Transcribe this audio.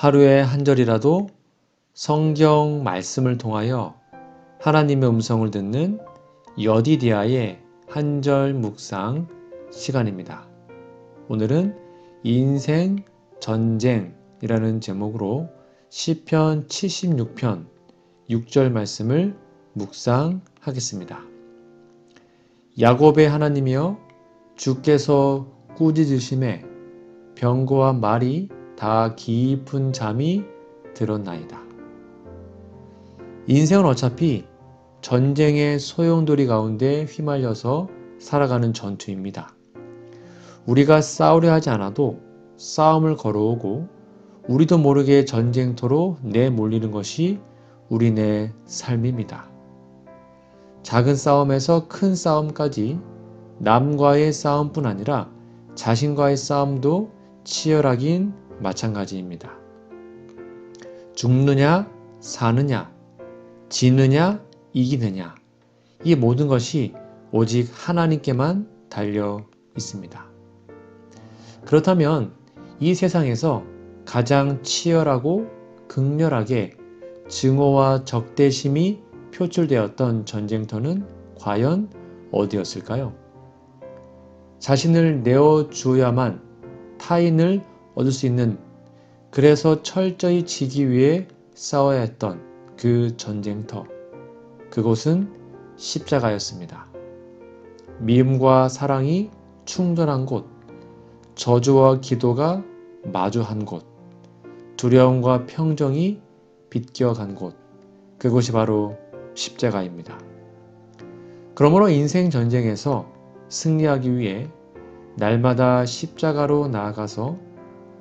하루에 한 절이라도 성경 말씀을 통하여 하나님의 음성을 듣는 여디디아의 한 절 묵상 시간입니다. 오늘은 인생 전쟁이라는 제목으로 시편 76편 6절 말씀을 묵상하겠습니다. 야곱의 하나님이여 주께서 꾸짖으심에 병거와 말이 다 깊은 잠이 들었나이다. 인생은 어차피 전쟁의 소용돌이 가운데 휘말려서 살아가는 전투입니다. 우리가 싸우려 하지 않아도 싸움을 걸어오고 우리도 모르게 전쟁터로 내몰리는 것이 우리네 삶입니다. 작은 싸움에서 큰 싸움까지 남과의 싸움뿐 아니라 자신과의 싸움도 치열하긴 마찬가지입니다. 죽느냐, 사느냐, 지느냐, 이기느냐, 이 모든 것이 오직 하나님께만 달려 있습니다. 그렇다면 이 세상에서 가장 치열하고 극렬하게 증오와 적대심이 표출되었던 전쟁터는 과연 어디였을까요? 자신을 내어주어야만 타인을 얻을 수 있는 그래서 철저히 지기 위해 싸워야 했던 그 전쟁터. 그곳은 십자가였습니다. 미움과 사랑이 충돌한 곳, 저주와 기도가 마주한 곳, 두려움과 평정이 비껴간 곳, 그곳이 바로 십자가입니다. 그러므로 인생 전쟁에서 승리하기 위해 날마다 십자가로 나아가서